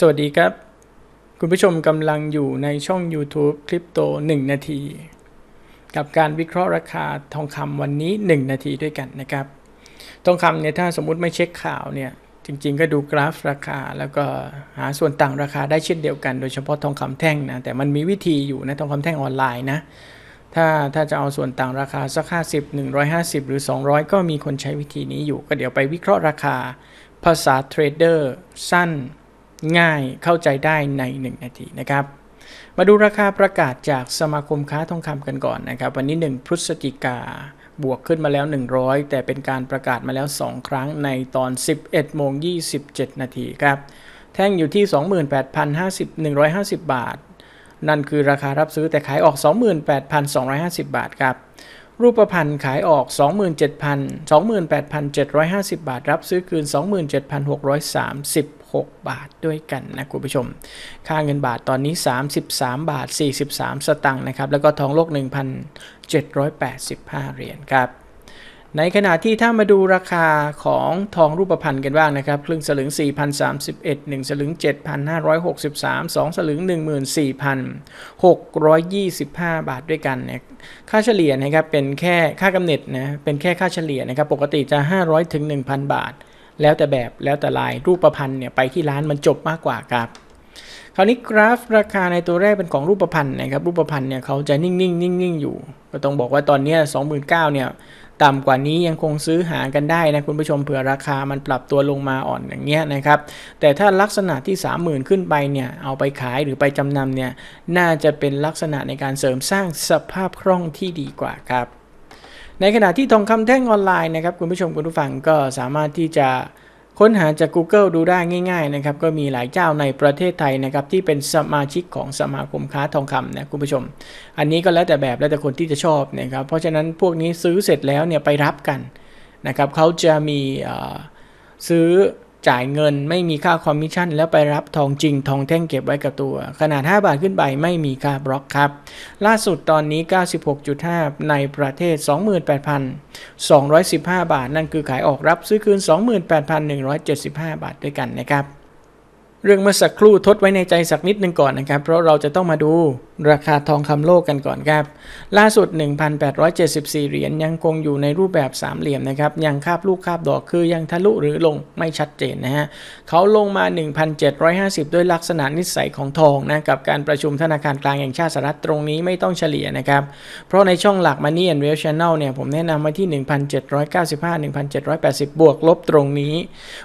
สวัสดีครับ คุณผู้ชมกำลังอยู่ในช่อง YouTube คริปโต 1 นาที กับการวิเคราะห์ราคาทองคำวันนี้ 1 นาทีด้วยกันนะครับ ทองคำเนี่ยถ้าสมมุติไม่เช็คข่าวเนี่ย จริงๆ ก็ดูกราฟราคา แล้วก็หาส่วนต่างราคาได้เช่นเดียวกัน โดยเฉพาะทองคำแท่งนะ แต่มันมีวิธีอยู่นะทองคำแท่งออนไลน์นะ ถ้าถ้าจะเอาส่วนต่างราคาสัก 50 150 หรือ 200 ก็มีคนใช้วิธีนี้อยู่ ก็เดี๋ยวไปวิเคราะห์ราคา ภาษาเทรดเดอร์สั้น ง่ายเข้าใจได้ใน 1 นาทีนะครับ มาดูราคาประกาศจากสมาคมค้าทองคำกันก่อนนะครับ วันนี้ 1 พฤศจิกาบวกขึ้นมาแล้ว 100 แต่เป็นการประกาศมาแล้ว 2 ครั้งในตอน 11โมง27 นาทีครับ แท่งอยู่ที่ 28,050 150 บาท นั่นคือราคารับซื้อแต่ขายออก 28,250 บาทครับ รูปพันธ์ขายออก 27,000 28,750 บาท รับซื้อคืน 6 บาทด้วยกันนะคุณผู้ชม ค่าเงินบาทตอนนี้ 33 บาท 43 สตังค์นะครับ แล้วก็ทองโลก 1,785 เหรียญครับในขณะที่ถ้ามาดูราคาของทองรูปพรรณกันบ้างนะครับ ครึ่งสลึง 4,031 1 สลึง 7,563 2 สลึง 14,625 บาทด้วยกันเนี่ยค่าเฉลี่ยนะครับเป็นแค่ค่ากำเนิดนะ เป็นแค่ค่าเฉลี่ยนะครับ ปกติจะ 500 ถึง 1,000 บาท แล้วแต่แบบแล้วแต่ลายรูปประพรรณเนี่ยไปที่ร้านมันจบมากกว่าครับคราวนี้กราฟราคาในตัวแรกเป็นของรูปพรรณนธ์นะครับรูปประพรรณเนี่ยเขาจะนิ่งๆนิ่งๆอยู่ ก็ต้องบอกว่าตอนนี้29,000เนี่ยต่ำกว่านี้ยังคงซื้อหากันได้นะคุณผู้ชมเผื่อราคามันปรับตัวลงมาอ่อนอย่างเงี้ยนะครับแต่ถ้าลักษณะที่ 30,000 ขึ้นไปเนี่ยเอาไปขายหรือไปจำนำเนี่ยน่าจะเป็นลักษณะในการเสริมสร้างสภาพคล่องที่ดีกว่าครับ ในขณะที่ทองคำแท่งออนไลน์นะครับคุณผู้ชมคุณผู้ฟังก็สามารถที่จะค้นหาจาก Google ดูได้ง่ายๆนะครับก็มีหลายเจ้าในประเทศไทยนะครับที่เป็นสมาชิกของสมาคมค้าทองคำนะคุณผู้ชม อันนี้ก็แล้วแต่แบบแล้วแต่คนที่จะชอบนะครับเพราะฉะนั้นพวกนี้ซื้อเสร็จแล้วเนี่ยไปรับกันนะครับเขาจะมีซื้อ จ่ายเงินไม่มีค่าคอมมิชชั่น แล้วไปรับทองจริงทองแท่งเก็บไว้กับตัว ขนาด 5 บาทขึ้นไปไม่มีค่าบล็อกครับ ล่าสุดตอนนี้ 96.5 ในประเทศ 28,215 บาท นั่นคือขายออกรับซื้อคืน 28,175 บาทด้วยกันนะครับ เรื่องเมื่อสักครู่ทดไว้ในใจสักนิดหนึ่งก่อนนะครับ เพราะเราจะต้องมาดู ราคาทองคำโลกกันก่อนครับ ล่าสุด 1,874 เหรียญยังคงอยู่ในรูปแบบสามเหลี่ยมนะครับ ยังคาบลูกคาบดอกคือยังทะลุหรือลงไม่ชัดเจนนะฮะเขาลงมา 1,750 ด้วยลักษณะนิสัยของทองนะกับการประชุมธนาคารกลางแห่งชาติสหรัฐตรงนี้ไม่ต้องเฉลี่ยนะครับ เพราะในช่องหลัก Money and Wealth Channel เนี่ยผมแนะนำมาที่ 1,795 1,780 บวกลบตรงนี้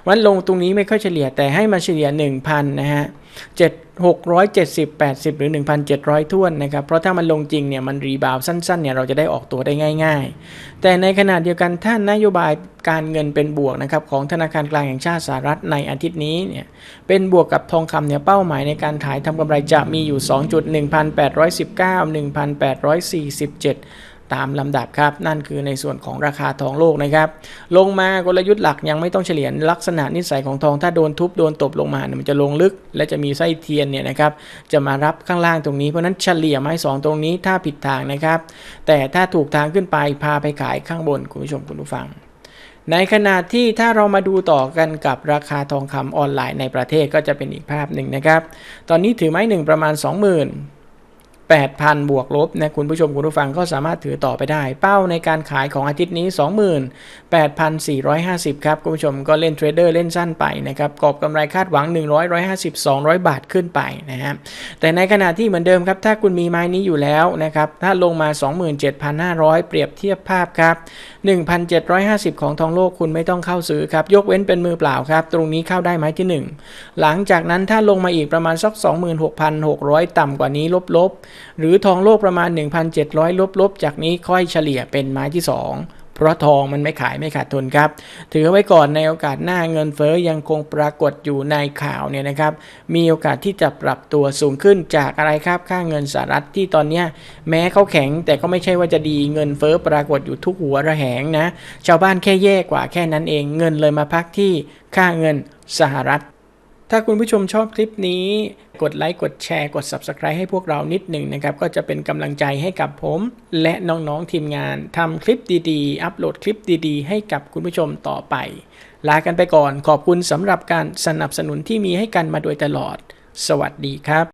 วันลงตรงนี้ไม่ค่อยเฉลี่ยแต่ให้มาเฉลี่ย 1,000 นะฮะ 7 670 80 หรือ 1,700ท้วนนะครับ เพราะถ้ามันลงจริงเนี่ยมันรีบาวสั้นๆเนี่ยเราจะได้ออกตัวได้ง่าย ๆ แต่ในขณะเดียวกันท่านนโยบายการเงินเป็นบวกนะครับของธนาคารกลางแห่งชาติสหรัฐในอาทิตย์นี้เนี่ยเป็นบวกกับทองคำเนี่ยเป้าหมายในการขายทำกำไรจะมีอยู่2จุด1,819 1,847 ตามลำดับครับ นั่นคือในส่วนของราคาทองโลกนะครับ ลงมากลยุทธ์หลักยังไม่ต้องเฉลี่ยลักษณะนิสัยของทองถ้าโดนทุบโดนตบลงมาเนี่ยมันจะลงลึก และจะมีไส้เทียนเนี่ยนะครับจะมารับข้างล่างตรงนี้เพราะนั้นเฉลี่ยไม้สองตรงนี้ถ้าผิดทางนะครับ แต่ถ้าถูกทางขึ้นไปพาไปขายข้างบนคุณผู้ชมคุณผู้ฟังในขณะที่ถ้าเรามาดูต่อกันกับราคาทองคำออนไลน์ในประเทศก็จะเป็นอีกภาพหนึ่งนะครับ ตอนนี้ถือไม้หนึ่งประมาณ 20,000 8,000 บวกลบนะคุณผู้ชมคุณผู้ฟังก็สามารถถือต่อไปได้ เป้าในการขายของอาทิตย์นี้ 28,450 ครับ คุณผู้ชมก็เล่นเทรดเดอร์เล่นสั้นไปนะครับกอบกำไรคาดหวัง 100 150 200 บาทขึ้นไปนะฮะแต่ในขณะที่เหมือนเดิมครับ ถ้าคุณมีไม้นี้อยู่แล้วนะครับถ้าลงมา 27,500 เปรียบเทียบภาพครับ 1,750 ของทองโลกคุณไม่ต้องเข้าซื้อครับยกเว้นเป็นมือเปล่าครับ ตรงนี้เข้าได้ไม้ที่ 1 หลังจากนั้นถ้าลงมาอีกประมาณสัก 26,600 ต่ำกว่านี้ลบๆหรือทองโลกประมาณ 1,700 ลบๆจากนี้ค่อยเฉลี่ยเป็นไม้ที่ 2 เพราะทองมันไม่ขายไม่ขาดทุนครับ ถือไว้ก่อนในโอกาสหน้าเงินเฟอ้อยังคงปรากฏอยู่ในข่าวเนี่ยนะครับ มีโอกาสที่จะปรับตัวสูงขึ้นจากอะไรครับค่าเงินสหรัฐที่ตอนนี้แม้เขาแข็งแต่ก็ไม่ใช่ว่าจะดีเงินเฟอ้อปรากฏอยู่ทุกหัวระแหงนะ ชาวบ้านแค่แย่กว่าแค่นั้นเองเงินเลยมาพักที่ค่าเงินสหรัฐ ถ้าคุณผู้ชมชอบคลิปนี้ กดไลค์กดแชร์กด Subscribe ให้พวกเรานิดหนึ่งนะครับ ก็จะเป็นกำลังใจให้กับผม และน้องๆทีมงานทำคลิปดีๆ อัปโหลดคลิปดีๆ ให้กับคุณผู้ชมต่อไป ลากันไปก่อนขอบคุณสำหรับการสนับสนุนที่มีให้กันมาโดยตลอด สวัสดีครับ